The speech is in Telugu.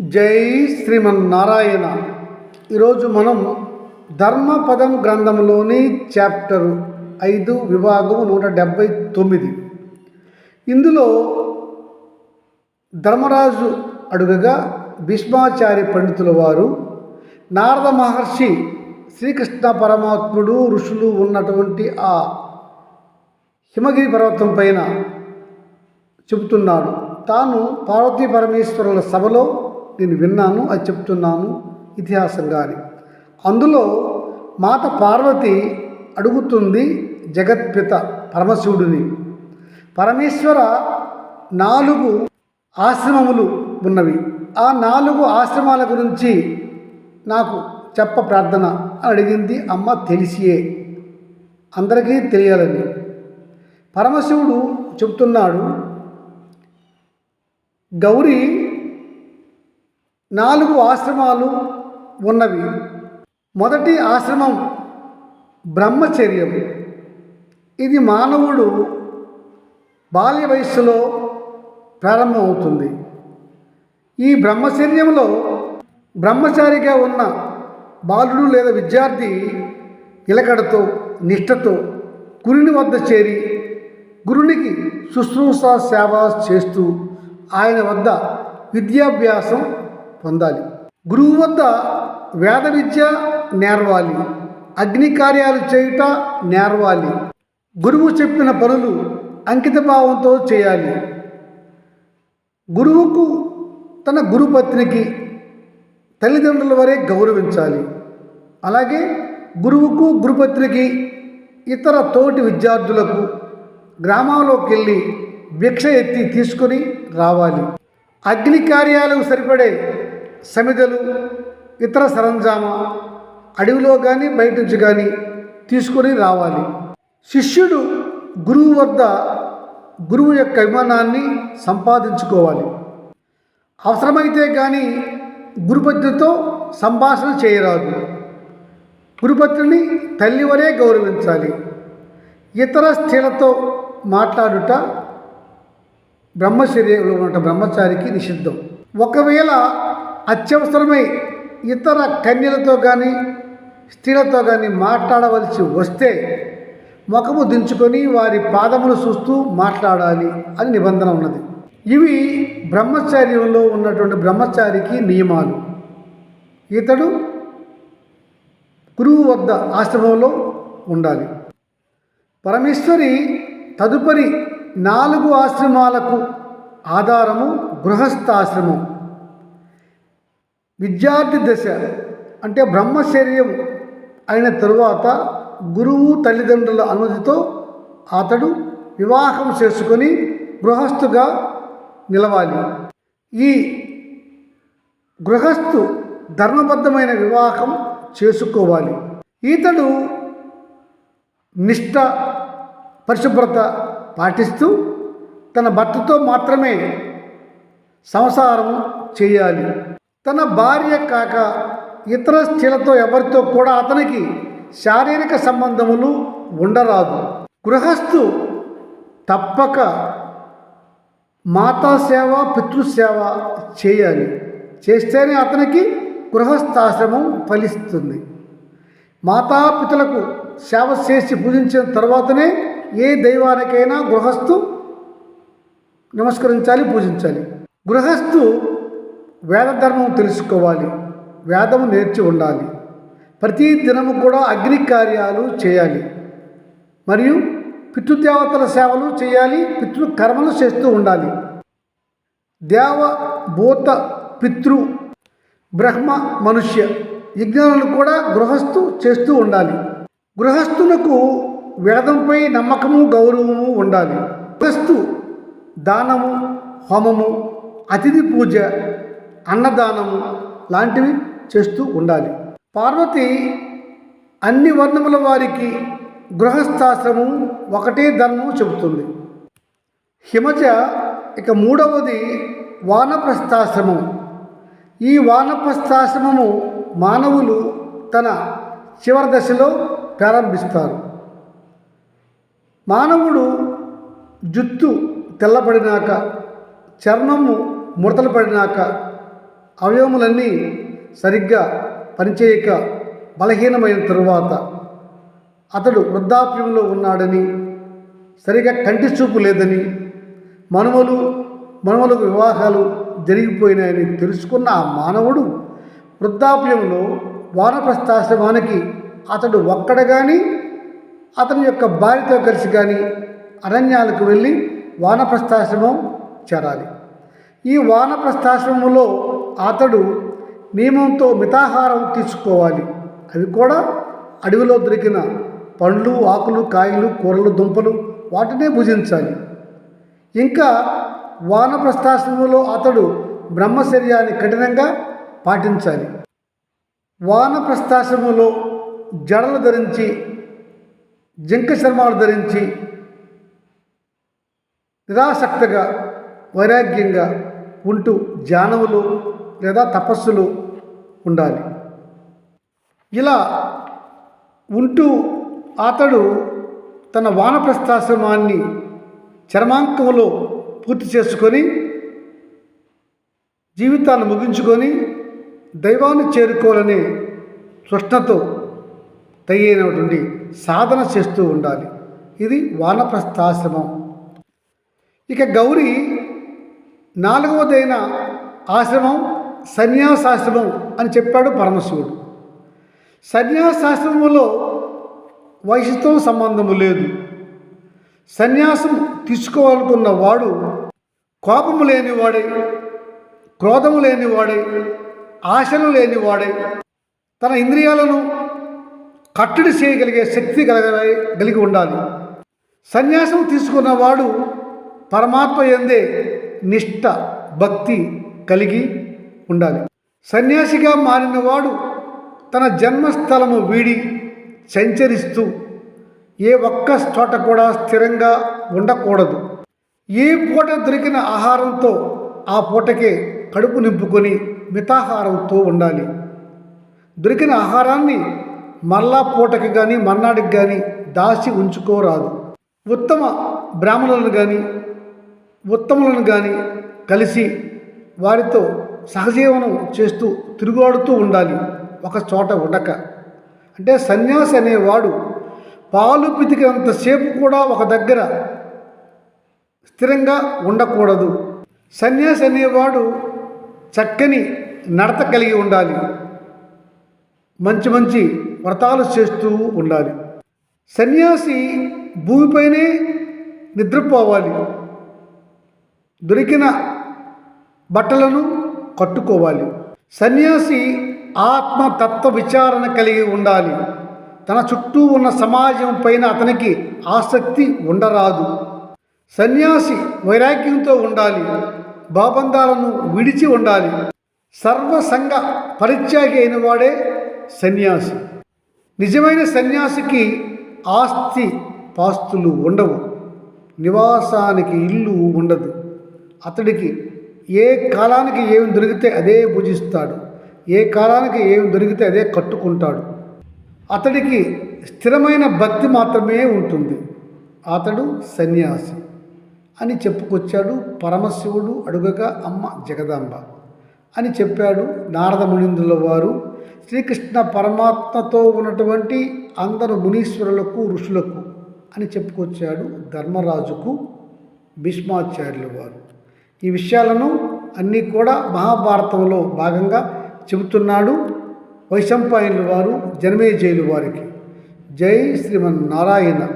జై శ్రీమన్నారాయణ. ఈరోజు మనం ధర్మపదం గ్రంథంలోని చాప్టరు ఐదు విభాగం నూట డెబ్భై తొమ్మిది. ఇందులో ధర్మరాజు అడుగగా భీష్మాచార్య పండితుల వారు నారద మహర్షి శ్రీకృష్ణ పరమాత్ముడు ఋషులు ఉన్నటువంటి ఆ హిమగిరి పర్వతం పైన చెబుతున్నాడు. తాను పార్వతీ పరమేశ్వరుల సభలో నేను విన్నాను అది చెప్తున్నాను ఇతిహాసంగాని. అందులో మాత పార్వతి అడుగుతుంది జగత్పిత పరమశివుడిని పరమేశ్వర నాలుగు ఆశ్రమములు ఉన్నవి. ఆ నాలుగు ఆశ్రమాల గురించి నాకు చెప్ప ప్రార్థన అని అడిగింది. అమ్మ తెలిసియే. అందరికీ తెలియాలని. పరమశివుడు చెప్తున్నాడు గౌరీ నాలుగు ఆశ్రమాలు ఉన్నవి. మొదటి ఆశ్రమం బ్రహ్మచర్యం ఇది మానవుడు బాల్య వయస్సులో ప్రారంభమవుతుంది. ఈ బ్రహ్మచర్యంలో బ్రహ్మచారిగా ఉన్న బాలుడు లేదా విద్యార్థి నిలకడతో నిష్ఠతో గురుని వద్ద చేరి గురునికి శుశ్రూష సేవ చేస్తూ ఆయన వద్ద విద్యాభ్యాసం పొందాలి. గురువు వద్ద వేద విద్య నేర్వాలి. అగ్ని కార్యాలు చేయుట నేర్వాలి. గురువు చెప్పిన పనులు అంకితభావంతో చేయాలి. గురువుకు తన గురుపత్నికి తల్లిదండ్రుల వరే గౌరవించాలి. అలాగే గురువుకు గురుపత్నికి ఇతర తోటి విద్యార్థులకు గ్రామంలోకి వెళ్ళి భిక్ష ఎత్తి తీసుకొని రావాలి. అగ్ని కార్యాలకు సరిపడే సమితలు ఇతర సరంజామా అడవిలో కానీ బయట నుంచి కానీ తీసుకొని రావాలి. శిష్యుడు గురువు వద్ద గురువు యొక్క అభిమానాన్ని సంపాదించుకోవాలి. అవసరమైతే కానీ గురుపత్రితో సంభాషణ చేయరాదు. గురుపత్రిని తల్లి వలె గౌరవించాలి. ఇతర స్త్రీలతో మాట్లాడుట బ్రహ్మచర్యలో ఉన్న బ్రహ్మచారికి నిషిద్ధం. ఒకవేళ అత్యవసరమై ఇతర కన్యలతో కానీ స్త్రీలతో కానీ మాట్లాడవలసి వస్తే ముఖము దించుకొని వారి పాదములు చూస్తూ మాట్లాడాలి అని నిబంధన ఉన్నది. ఇవి బ్రహ్మచార్యంలో ఉన్నటువంటి బ్రహ్మచారికి నియమాలు. ఇతడు గురువు వద్ద ఆశ్రమంలో ఉండాలి. పరమేశ్వరి తదుపరి నాలుగు ఆశ్రమాలకు ఆధారము గృహస్థాశ్రమం. విద్యార్థి దశ అంటే బ్రహ్మచర్యం అయిన తరువాత గురువు తల్లిదండ్రుల అనుమతితో అతడు వివాహం చేసుకొని గృహస్థుగా నిలవాలి. ఈ గృహస్థు ధర్మబద్ధమైన వివాహం చేసుకోవాలి. ఈతడు నిష్ఠ పరిశుభ్రత పాటిస్తూ తన భర్తతో మాత్రమే సంసారం చేయాలి. తన భార్య కాక ఇతర స్త్రీలతో ఎవరితో కూడా అతనికి శారీరక సంబంధములు ఉండరాదు. గృహస్థు తప్పక మాతా సేవ పితృసేవ చేయాలి. చేస్తేనే అతనికి గృహస్థాశ్రమం ఫలిస్తుంది. మాతాపితలకు సేవ చేసి పూజించిన తర్వాతనే ఏ దైవానికైనా గృహస్థు నమస్కరించాలి పూజించాలి. గృహస్థు వేదధర్మం తెలుసుకోవాలి. వేదము నేర్చి ఉండాలి. ప్రతి దినము కూడా అగ్ని కార్యాలు చేయాలి. మరియు పితృదేవతల సేవలు చేయాలి. పితృ కర్మలు చేస్తూ ఉండాలి. దేవ భూత పితృ బ్రహ్మ మనుష్య యజ్ఞాలను కూడా గృహస్థు చేస్తూ ఉండాలి. గృహస్థులకు వేదంపై నమ్మకము గౌరవము ఉండాలి. గృహస్థు దానము హోమము అతిథి పూజ అన్నదానము లాంటివి చేస్తూ ఉండాలి. పార్వతి అన్ని వర్ణముల వారికి గృహస్థాశ్రమం ఒకటే ధర్మం చెబుతుంది. హిమజ ఇక మూడవది వానప్రస్థాశ్రమం. ఈ వానప్రస్థాశ్రమము మానవులు తన చివరి దశలో ప్రారంభిస్తారు. మానవుడు జుత్తు తెల్లబడినాక చర్మము ముడతలు పడినాక అవయవములన్నీ సరిగ్గా పనిచేయక బలహీనమైన తరువాత అతడు వృద్ధాప్యంలో ఉన్నాడని సరిగా కంటి చూపు లేదని మనుమలు మనుమలకు వివాహాలు జరిగిపోయినాయని తెలుసుకున్న ఆ మానవుడు వృద్ధాప్యంలో వానప్రస్థాశ్రమానికి అతడు ఒక్కడ కానీ అతని యొక్క భార్యతో కలిసి కానీ అరణ్యాలకు వెళ్ళి వానప్రస్థాశ్రమం చేరాలి. ఈ వానప్రస్థాశ్రమంలో అతడు నియమంతో మితాహారం తీసుకోవాలి అవి కూడా అడవిలో దొరికిన పండ్లు ఆకులు కాయలు కూరలు దుంపలు వాటినే భుజించాలి. ఇంకా వానప్రస్థాశ్రమంలో అతడు బ్రహ్మచర్యాన్ని కఠినంగా పాటించాలి. వానప్రస్థాశ్రమంలో జడలు ధరించి జింక శర్మాలు ధరించి నిరాసక్తగా వైరాగ్యంగా ఉంటూ ధ్యానములు లేదా తపస్సులు ఉండాలి. ఇలా ఉంటూ అతడు తన వానప్రస్థాశ్రమాన్ని చర్మాంకంలో పూర్తి చేసుకొని జీవితాన్ని ముగించుకొని దైవాన్ని చేరుకోవాలనే తృష్ణతో తయ్యైనటువంటి సాధన చేస్తూ ఉండాలి. ఇది వానప్రస్థాశ్రమం. ఇక గౌరీ నాలుగవదైన ఆశ్రమం సన్యాసాశ్రమం అని చెప్పాడు పరమశివుడు. సన్యాసాశ్రమంలో వయసుతో సంబంధము లేదు. సన్యాసం తీసుకోవాలనుకున్న వాడు కోపము లేనివాడై క్రోధము లేనివాడై ఆశలు లేనివాడై తన ఇంద్రియాలను కట్టడి చేయగలిగే శక్తి కలగ కలిగి ఉండాలి. సన్యాసం తీసుకున్నవాడు పరమాత్మ ఎందే నిష్ట భక్తి కలిగి ఉండాలి. సన్యాసిగా మారినవాడు తన జన్మస్థలము వీడి సంచరిస్తూ ఏ ఒక్క చోట కూడా స్థిరంగా ఉండకూడదు. ఏ పూట దొరికిన ఆహారంతో ఆ పూటకే కడుపు నింపుకొని మితాహారంతో ఉండాలి. దొరికిన ఆహారాన్ని మళ్ళా పూటకి కానీ మర్నాడికి కానీ దాచి ఉంచుకోరాదు. ఉత్తమ బ్రాహ్మణులను కానీ ఉత్తములను కానీ కలిసి వారితో సహజీవనం చేస్తూ తిరుగాడుతూ ఉండాలి. ఒక చోట ఉండక. అంటే సన్యాసి అనేవాడు పాలు పితికినంతసేపు కూడా ఒక దగ్గర స్థిరంగా ఉండకూడదు. సన్యాసి అనేవాడు చక్కని నడత కలిగి ఉండాలి. మంచి మంచి వ్రతాలు చేస్తూ ఉండాలి. సన్యాసి భూమిపైనే నిద్రపోవాలి. దొరికిన బట్టలను కట్టుకోవాలి. సన్యాసి ఆత్మతత్వ విచారణ కలిగి ఉండాలి. తన చుట్టూ ఉన్న సమాజం పైన అతనికి ఆసక్తి ఉండరాదు. సన్యాసి వైరాగ్యంతో ఉండాలి. బాబంధాలను విడిచి ఉండాలి. సర్వసంగ పరిత్యాగి అయిన వాడే సన్యాసి. నిజమైన సన్యాసికి ఆస్తి పాస్తులు ఉండవు. నివాసానికి ఇల్లు ఉండదు. అతడికి ఏ కాలానికి ఏమి దొరికితే అదే భుజిస్తాడు. ఏ కాలానికి ఏమి దొరికితే అదే కట్టుకుంటాడు. అతడికి స్థిరమైన భక్తి మాత్రమే ఉంటుంది. అతడు సన్యాసి అని చెప్పుకొచ్చాడు పరమశివుడు అడుగగా అమ్మ జగదాంబ అని చెప్పాడు నారద మునీంద్రుల వారు. శ్రీకృష్ణ పరమాత్మతో ఉన్నటువంటి అందరు మునీశ్వరులకు ఋషులకు అని చెప్పుకొచ్చాడు ధర్మరాజుకు భీష్మాచార్యుల వారు. ఈ విషయాలను అన్నీ కూడా మహాభారతంలో భాగంగా చెబుతున్నాడు వైశంపాయనుల వారు జన్మేజయులు వారికి. జై శ్రీమన్నారాయణ.